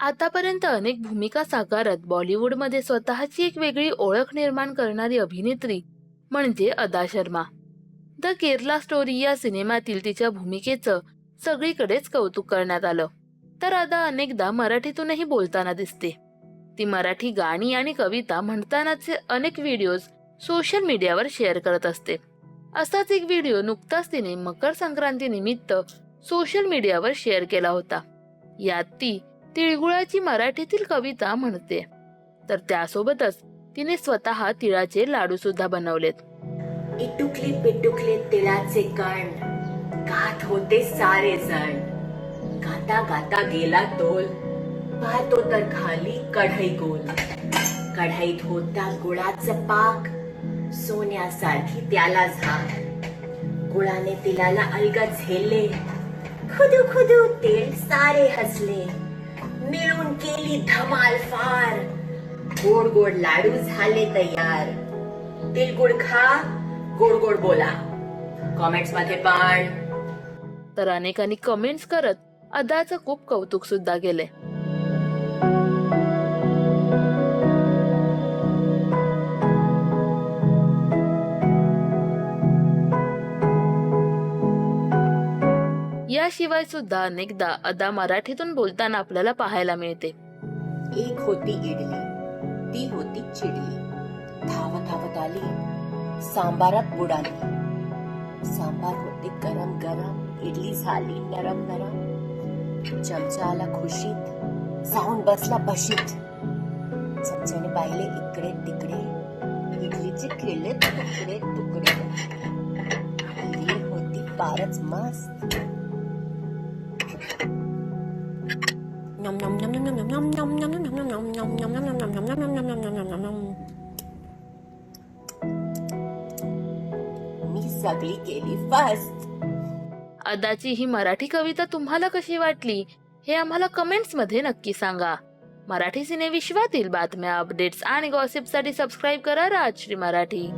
आतापर्यंत अनेक भूमिका साकारत बॉलिवूडमध्ये स्वतःची एक वेगळी ओळख निर्माण करणारी अभिनेत्री म्हणजे अदा शर्मा. द केरला स्टोरी या सिनेमातील तिच्या भूमिकेचं सगळीकडेच कौतुक करण्यात आलं. तर अदा अनेकदा मराठीतूनही बोलताना दिसते. ती मराठी गाणी आणि कविता म्हणतानाचे अनेक व्हिडिओज सोशल मीडियावर शेअर करत असते. असाच एक व्हिडिओ नुकताच तिने मकर संक्रांती निमित्त सोशल मीडियावर शेअर केला होता. यात ती तिळगुळाची मराठीतील कविता म्हणते. तर त्यासोबतच तिने स्वतः तिळाचे लाडू सुद्धा बनवलेत. इटुकले पिटुकले तिळाचे कण गात होते सारे जण. गाता गाता गेला तोल पाहतो तर खाली कढई गोल. कढईत होता गुळाचं पाक सोन्यासारखी त्याला झाक. गुळाने तिलाला अलगद झेलले. खुदू खुदू तेल सारे हसले. मिळून केली धमाल फार. गोड गोड लाडू झाले तयार. तिलगुड खा गोड गोड बोला. कॉमेंट्समध्ये पण तर अनेकांनी कमेंट्स करत अदाचं खूप कौतुक सुद्धा केले याशिवाय सुद्धा अनेकदा अदा मराठीतून बोलताना आपल्याला पाहायला मिळते. एक होती इडली ती होती चिडली. धावत धावत आली सांबारात बुडाली सांबार होते गरम गरम इडली झाली नरम नरम चमचा आला खुशीत जाऊन बसला बशीत. चमच्याने पाहिले इकडे तिकडे इडलीचे केले तुकडे तुकडे. होती फारच मस्त. मी सगळी केली फर्स्ट अदाची ही मराठी कविता तुम्हाला कशी वाटली हे आम्हाला कमेंट्समध्ये नक्की सांगा. मराठी सिने विश्वातील बातम्या अपडेट्स आणि गॉसिपसाठी सबस्क्राईब करा राजश्री मराठी.